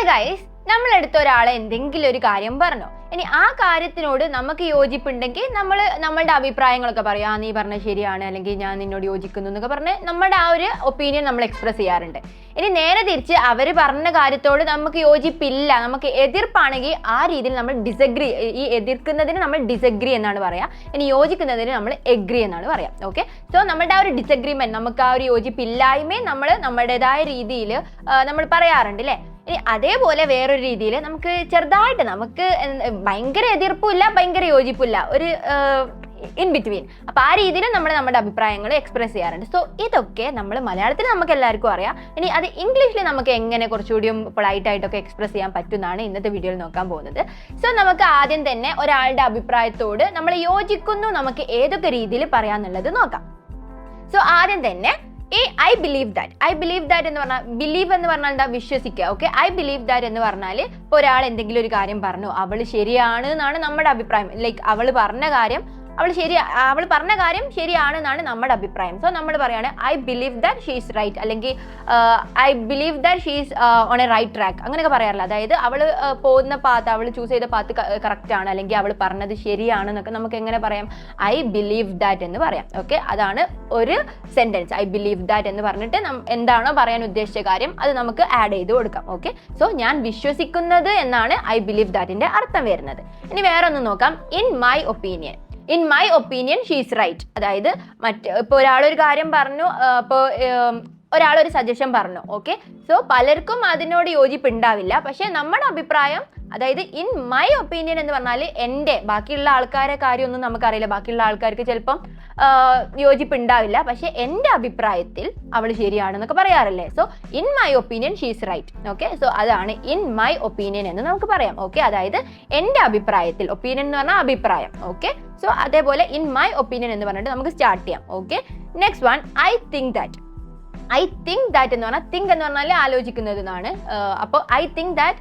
Hi guys നമ്മളെടുത്ത ഒരാളെ എന്തെങ്കിലും ഒരു കാര്യം പറഞ്ഞു. ഇനി ആ കാര്യത്തിനോട് നമുക്ക് യോജിപ്പുണ്ടെങ്കിൽ നമ്മൾ നമ്മളുടെ അഭിപ്രായങ്ങളൊക്കെ പറയാം. നീ പറഞ്ഞ ശരിയാണ് അല്ലെങ്കിൽ ഞാൻ നിന്നോട് യോജിക്കുന്നു എന്നൊക്കെ പറഞ്ഞ് നമ്മുടെ ആ ഒരു ഒപ്പീനിയൻ നമ്മൾ എക്സ്പ്രസ് ചെയ്യാറുണ്ട്. ഇനി നേരെ തിരിച്ച് അവർ പറഞ്ഞ കാര്യത്തോട് നമുക്ക് യോജിപ്പില്ല നമുക്ക് എതിർപ്പാണെങ്കിൽ ആ രീതിയിൽ നമ്മൾ ഡിസഗ്രി ഈ എതിർക്കുന്നതിന് നമ്മൾ ഡിസഗ്രി എന്നാണ് പറയാ. ഇനി യോജിക്കുന്നതിന് നമ്മൾ എഗ്രി എന്നാണ് പറയാം. ഓക്കെ സോ നമ്മുടെ ആ ഒരു ഡിസഗ്രിമെന്റ് നമുക്ക് ആ ഒരു യോജിപ്പില്ലായ്മയും നമ്മൾ നമ്മുടേതായ രീതിയിൽ നമ്മൾ പറയാറുണ്ട് അല്ലേ ഇനി അതേപോലെ വേറൊരു രീതിയിൽ നമുക്ക് ചെറുതായിട്ട് നമുക്ക് ഭയങ്കര എതിർപ്പുമില്ല ഭയങ്കര യോജിപ്പില്ല ഒരു ഇൻ ബിറ്റ്വീൻ അപ്പൊ ആ രീതിയിൽ നമ്മൾ നമ്മുടെ അഭിപ്രായങ്ങൾ എക്സ്പ്രസ് ചെയ്യാറുണ്ട്. സോ ഇതൊക്കെ നമ്മൾ മലയാളത്തിൽ നമുക്ക് എല്ലാവർക്കും അറിയാം. ഇനി അത് ഇംഗ്ലീഷിൽ നമുക്ക് എങ്ങനെ കുറച്ചുകൂടിയും പൊളൈറ്റായിട്ടൊക്കെ എക്സ്പ്രസ് ചെയ്യാൻ പറ്റുന്നതാണ് ഇന്നത്തെ വീഡിയോയിൽ നോക്കാൻ പോകുന്നത്. സോ നമുക്ക് ആദ്യം തന്നെ ഒരാളുടെ അഭിപ്രായത്തോട് നമ്മൾ യോജിക്കുന്നു നമുക്ക് ഏതൊക്കെ രീതിയിൽ പറയാന്നുള്ളത് നോക്കാം. സോ ആദ്യം തന്നെ ഈ I believe that I believe that എന്ന് പറഞ്ഞാൽ ബിലീവ് എന്ന് പറഞ്ഞാൽ എന്താ വിശ്വസിക്കുക ഓക്കെ ഐ ബിലീവ് ദാറ്റ് എന്ന് പറഞ്ഞാൽ ഒരാൾ എന്തെങ്കിലും ഒരു കാര്യം പറഞ്ഞു അവൾ ശരിയാണ് എന്നാണ് നമ്മുടെ അഭിപ്രായം. ലൈക്ക് അവൾ പറഞ്ഞ കാര്യം അവൾ ശരി അവൾ പറഞ്ഞ കാര്യം ശരിയാണെന്നാണ് നമ്മുടെ അഭിപ്രായം. സോ നമ്മൾ പറയാണ് I believe that she's right അല്ലെങ്കിൽ I believe that she's on a right track അങ്ങനെയൊക്കെ പറയാറില്ല. അതായത് അവൾ പോകുന്ന പാത്ത് അവൾ ചൂസ് ചെയ്ത പാത്ത് കറക്റ്റ് ആണ്. അല്ലെങ്കിൽ അവൾ പറഞ്ഞത് ശരിയാണെന്നൊക്കെ നമുക്ക് എങ്ങനെ പറയാം? ഐ ബിലീവ് ദാറ്റ് എന്ന് പറയാം. ഓക്കെ അതാണ് ഒരു സെന്റൻസ് ഐ ബിലീവ് ദാറ്റ് എന്ന് പറഞ്ഞിട്ട് എന്താണോ പറയാൻ ഉദ്ദേശിച്ച കാര്യം അത് നമുക്ക് ആഡ് ചെയ്ത് കൊടുക്കാം. ഓക്കെ സോ ഞാൻ വിശ്വസിക്കുന്നത് എന്നാണ് ഐ ബിലീവ് ദാറ്റിന്റെ അർത്ഥം വരുന്നത്. ഇനി വേറെ ഒന്ന് നോക്കാം. In my opinion in my opinion she's right അതായത് മറ്റ് ഇപ്പോൾ ഒരാളൊരു കാര്യം പറഞ്ഞു ഇപ്പോൾ ഒരാളൊരു സജഷൻ പറഞ്ഞു ഓക്കെ സോ പലർക്കും അതിനോട് യോജിപ്പ് ഉണ്ടാവില്ല. പക്ഷേ നമ്മുടെ അഭിപ്രായം അതായത് ഇൻ മൈ ഒപ്പീനിയൻ എന്ന് പറഞ്ഞാൽ എന്റെ ബാക്കിയുള്ള ആൾക്കാരെ കാര്യമൊന്നും നമുക്കറിയില്ല. ബാക്കിയുള്ള ആൾക്കാർക്ക് ചിലപ്പം യോജിപ്പ് ഉണ്ടാവില്ല പക്ഷെ എന്റെ അഭിപ്രായത്തിൽ അവൾ ശരിയാണെന്നൊക്കെ പറയാറില്ലേ? So in my opinion she's right okay so അതാണ് ഇൻ മൈ ഒപ്പീനിയൻ എന്ന് നമുക്ക് പറയാം. ഓക്കെ അതായത് എന്റെ അഭിപ്രായത്തിൽ ഒപ്പീനിയൻ എന്ന് പറഞ്ഞാൽ അഭിപ്രായം. ഓക്കെ സോ അതേപോലെ ഇൻ മൈ ഒപ്പീനിയൻ എന്ന് പറഞ്ഞിട്ട് നമുക്ക് സ്റ്റാർട്ട് ചെയ്യാം. Okay next one I think that I think that എന്ന് പറഞ്ഞാൽ തിങ്ക് എന്ന് പറഞ്ഞാൽ ആലോചിക്കുന്നത് എന്നാണ് അപ്പോൾ ഐ തിങ്ക് ദാറ്റ്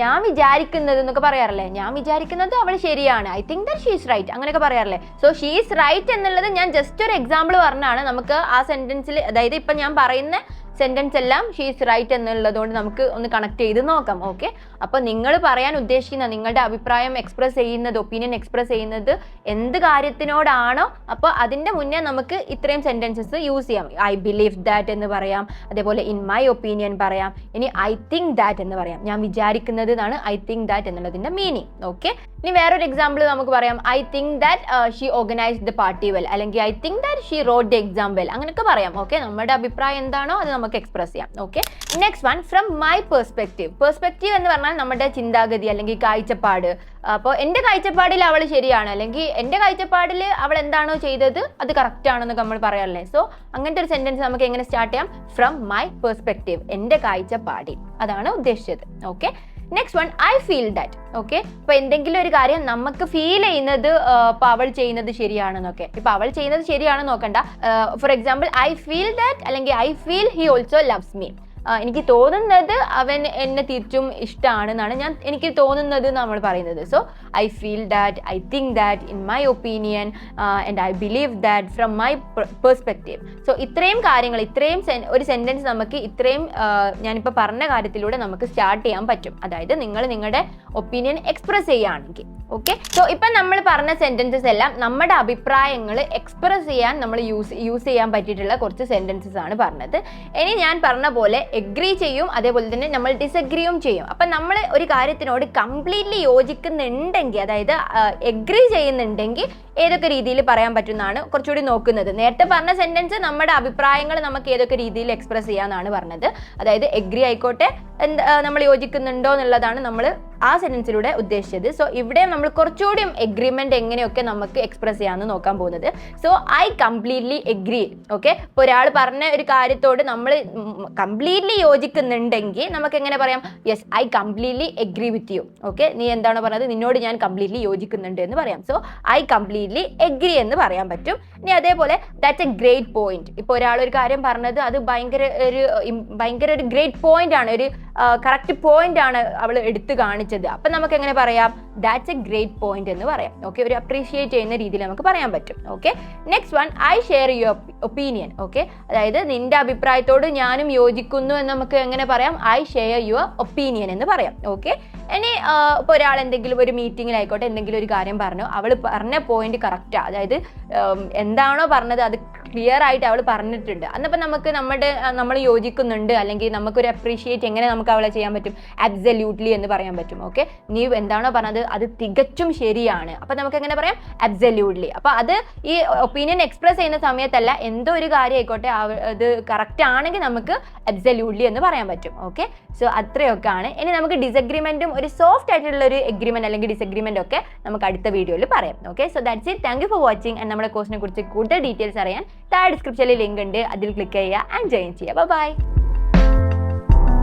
ഞാൻ വിചാരിക്കുന്നത് എന്നൊക്കെ പറയാറില്ലേ? ഞാൻ വിചാരിക്കുന്നത് അവൾ ശരിയാണ്. I think that she's right അങ്ങനെയൊക്കെ പറയാറില്ലേ? സോ ഷീസ് റൈറ്റ് എന്നുള്ളത് ഞാൻ ജസ്റ്റ് ഒരു എക്സാമ്പിൾ പറഞ്ഞാണ്. നമുക്ക് ആ സെന്റൻസിൽ അതായത് ഇപ്പം ഞാൻ പറയുന്ന സെന്റൻസ് എല്ലാം ഷീസ് റൈറ്റ് എന്നുള്ളതുകൊണ്ട് നമുക്ക് ഒന്ന് കണക്ട് ചെയ്ത് നോക്കാം ഓക്കെ അപ്പൊ നിങ്ങൾ പറയാൻ ഉദ്ദേശിക്കുന്ന നിങ്ങളുടെ അഭിപ്രായം എക്സ്പ്രസ് ചെയ്യുന്നത് ഒപ്പീനിയൻ എക്സ്പ്രസ് ചെയ്യുന്നത് എന്ത് കാര്യത്തിനോടാണോ അപ്പോൾ അതിന്റെ മുന്നേ നമുക്ക് ഇത്രയും സെന്റൻസസ് യൂസ് ചെയ്യാം. ഐ ബിലീവ് ദാറ്റ് എന്ന് പറയാം അതേപോലെ ഇൻ മൈ ഒപ്പീനിയൻ പറയാം ഇനി ഐ തിങ്ക് ദാറ്റ് എന്ന് പറയാം. ഞാൻ വിചാരിക്കുന്നത് എന്നാണ് ഐ തിങ്ക് ദാറ്റ് എന്നുള്ളതിന്റെ മീനിങ് ഓക്കെ ഇനി വേറൊരു എക്സാമ്പിൾ നമുക്ക് പറയാം. I think that she organise the party well അല്ലെങ്കിൽ I think that she wrote the exam well അങ്ങനെയൊക്കെ പറയാം ഓക്കെ നമ്മുടെ അഭിപ്രായം എന്താണോ അത് നമുക്ക് എക്സ്പ്രസ് ചെയ്യാം. Okay next one from my perspective perspective എന്ന് പറഞ്ഞാൽ നമ്മുടെ ചിന്താഗതി അല്ലെങ്കിൽ കാഴ്ചപ്പാട്. അപ്പോൾ എന്റെ കാഴ്ചപ്പാടിൽ അവൾ ശരിയാണ്. അല്ലെങ്കിൽ എന്റെ കാഴ്ചപ്പാടിൽ അവൾ എന്താണോ ചെയ്തത് അത് കറക്റ്റ് ആണെന്നൊക്കെ നമ്മൾ പറയാറില്ലേ? സോ അങ്ങനത്തെ ഒരു സെന്റൻസ് നമുക്ക് എങ്ങനെ സ്റ്റാർട്ട് ചെയ്യാം? ഫ്രം മൈ പെർസ്പെക്റ്റീവ് എന്റെ കാഴ്ചപ്പാടിൽ. അതാണ് ഉദ്ദേശിച്ചത്. Okay next one I feel that okay ഇപ്പൊ എന്തെങ്കിലും ഒരു കാര്യം നമുക്ക് ഫീൽ ചെയ്യുന്നത് ഇപ്പൊ അവൾ ചെയ്യുന്നത് ശരിയാണെന്നൊക്കെ. ഇപ്പൊ അവൾ ചെയ്യുന്നത് ശരിയാണെന്ന് നോക്കണ്ട. For example I feel that അല്ലെങ്കിൽ I feel he also loves me എനിക്ക് തോന്നുന്നത് അവൻ എന്നെ തിരിച്ചും ഇഷ്ടമാണെന്നാണ് ഞാൻ എനിക്ക് തോന്നുന്നത് നമ്മൾ പറയുന്നത്. So I feel that I think that in my opinion and I believe that from my perspective so ഇത്രയും കാര്യങ്ങൾ ഇത്രയും ഒരു സെന്റൻസ് നമുക്ക് ഇത്രയും ഞാനിപ്പോൾ പറഞ്ഞ കാര്യത്തിലൂടെ നമുക്ക് സ്റ്റാർട്ട് ചെയ്യാൻ പറ്റും. അതായത് നിങ്ങൾ നിങ്ങളുടെ ഒപ്പീനിയൻ എക്സ്പ്രസ് ചെയ്യുകയാണെങ്കിൽ. ഓക്കെ സോ ഇപ്പം നമ്മൾ പറഞ്ഞ സെന്റൻസസ് എല്ലാം നമ്മുടെ അഭിപ്രായങ്ങൾ എക്സ്പ്രസ് ചെയ്യാൻ നമ്മൾ യൂസ് യൂസ് ചെയ്യാൻ പറ്റിയിട്ടുള്ള കുറച്ച് സെന്റൻസസ് ആണ് പറഞ്ഞത്. ഇനി ഞാൻ പറഞ്ഞ പോലെ എഗ്രി ചെയ്യും അതേപോലെ തന്നെ നമ്മൾ ഡിസഗ്രിയും ചെയ്യും. അപ്പം നമ്മൾ ഒരു കാര്യത്തിനോട് കംപ്ലീറ്റ്ലി യോജിക്കുന്നുണ്ടെങ്കിൽ അതായത് എഗ്രി ചെയ്യുന്നുണ്ടെങ്കിൽ ഏതൊക്കെ രീതിയിൽ പറയാൻ പറ്റുന്നതാണ് കുറച്ചുകൂടി നോക്കുന്നത്. നേരത്തെ പറഞ്ഞ സെന്റൻസ് നമ്മുടെ അഭിപ്രായങ്ങൾ നമുക്ക് ഏതൊക്കെ രീതിയിൽ എക്സ്പ്രസ് ചെയ്യാന്നാണ് പറഞ്ഞത്. അതായത് എഗ്രി ആയിക്കോട്ടെ എന്താ നമ്മൾ യോജിക്കുന്നുണ്ടോ എന്നുള്ളതാണ് നമ്മൾ ആ സെന്റൻസിലൂടെ ഉദ്ദേശിച്ചത്. സോ ഇവിടെ നമ്മൾ കുറച്ചുകൂടി എഗ്രിമെന്റ് എങ്ങനെയൊക്കെ നമുക്ക് എക്സ്പ്രസ് ചെയ്യാമെന്ന് നോക്കാൻ പോകുന്നത്. So I completely agree okay ഇപ്പോൾ ഒരാൾ പറഞ്ഞ ഒരു കാര്യത്തോട് നമ്മൾ കംപ്ലീറ്റ്ലി യോജിക്കുന്നുണ്ടെങ്കിൽ നമുക്ക് എങ്ങനെ പറയാം? Yes I completely agree with you okay നീ എന്താണോ പറഞ്ഞത്? നിന്നോട് ഞാൻ കംപ്ലീറ്റ്ലി യോജിക്കുന്നുണ്ട് എന്ന് പറയാം. സോ ഐ കംപ്ലീറ്റ്ലി എഗ്രി എന്ന് പറയാൻ പറ്റും. ഇനി അതേപോലെ ദാറ്റ്സ് എ ഗ്രേറ്റ് പോയിന്റ് ഇപ്പോൾ ഒരാൾ ഒരു കാര്യം പറഞ്ഞത് അത് ഭയങ്കര ഒരു ഭയങ്കര ഒരു ഗ്രേറ്റ് പോയിന്റ് ആണ്. ഒരു കറക്റ്റ് പോയിന്റ് ആണ് അവൾ എടുത്തു കാണിച്ചത്. കാണിച്ചത് അപ്പം നമുക്ക് എങ്ങനെ പറയാം? ദാറ്റ്സ് എ ഗ്രേറ്റ് പോയിന്റ് എന്ന് പറയാം. ഓക്കെ ഒരു അപ്രീഷിയേറ്റ് ചെയ്യുന്ന രീതിയിൽ നമുക്ക് പറയാൻ പറ്റും. Okay next one I share your opinion okay അതായത് നിന്റെ അഭിപ്രായത്തോട് ഞാനും യോജിക്കുന്നു എന്ന് നമുക്ക് എങ്ങനെ പറയാം? ഐ ഷെയർ യുവർ ഒപ്പീനിയൻ എന്ന് പറയാം. ഓക്കെ ഇനി ഇപ്പോൾ ഒരാൾ എന്തെങ്കിലും ഒരു മീറ്റിങ്ങിലായിക്കോട്ടെ എന്തെങ്കിലും ഒരു കാര്യം പറഞ്ഞു അവൾ പറഞ്ഞ പോയിന്റ് കറക്റ്റാണ് അതായത് എന്താണോ പറഞ്ഞത് അത് ക്ലിയർ ആയിട്ട് അവൾ പറഞ്ഞിട്ടുണ്ട്. അന്നപ്പോൾ നമുക്ക് നമ്മുടെ നമ്മൾ യോജിക്കുന്നുണ്ട് അല്ലെങ്കിൽ നമുക്കൊരു അപ്രീഷിയേറ്റ് എങ്ങനെ നമുക്ക് അവളെ ചെയ്യാൻ പറ്റും? അബ്സല്യൂട്ട്ലി എന്ന് പറയാൻ പറ്റും ഓക്കെ നീ എന്താണോ പറഞ്ഞത് അത് തികച്ചും ശരിയാണ്. അപ്പം നമുക്ക് എങ്ങനെ പറയാം? അബ്സല്യൂട്ട്ലി അപ്പോൾ അത് ഈ ഒപ്പീനിയൻ എക്സ്പ്രസ് ചെയ്യുന്ന സമയത്തല്ല എന്തോ ഒരു കാര്യം ആയിക്കോട്ടെ അത് കറക്റ്റ് ആണെങ്കിൽ നമുക്ക് അബ്സല്യൂട്ട്ലി എന്ന് പറയാൻ പറ്റും ഓക്കെ സോ അത്രയൊക്കെ ആണ് ഇനി നമുക്ക് ഡിസഗ്രിമെന്റും ഒരു സോഫ്റ്റ് ആയിട്ടുള്ള ഒരു എഗ്രിമെന്റ് അല്ലെങ്കിൽ ഡിസഗ്രിമെന്റ് ഒക്കെ നമുക്ക് അടുത്ത വീഡിയോയിൽ പറയാം. Okay so that's it thank you for watching and നമ്മുടെ കോഴ്സിനെ കുറിച്ച് കൂടുതൽ ഡീറ്റെയിൽസ് അറിയാൻ താഴെ ഡിസ്ക്രിപ്ഷനിൽ ലിങ്ക് ഉണ്ട്. അതിൽ ക്ലിക്ക് ചെയ്യുക ആൻഡ് ജോയിൻ ചെയ്യുക. ബൈ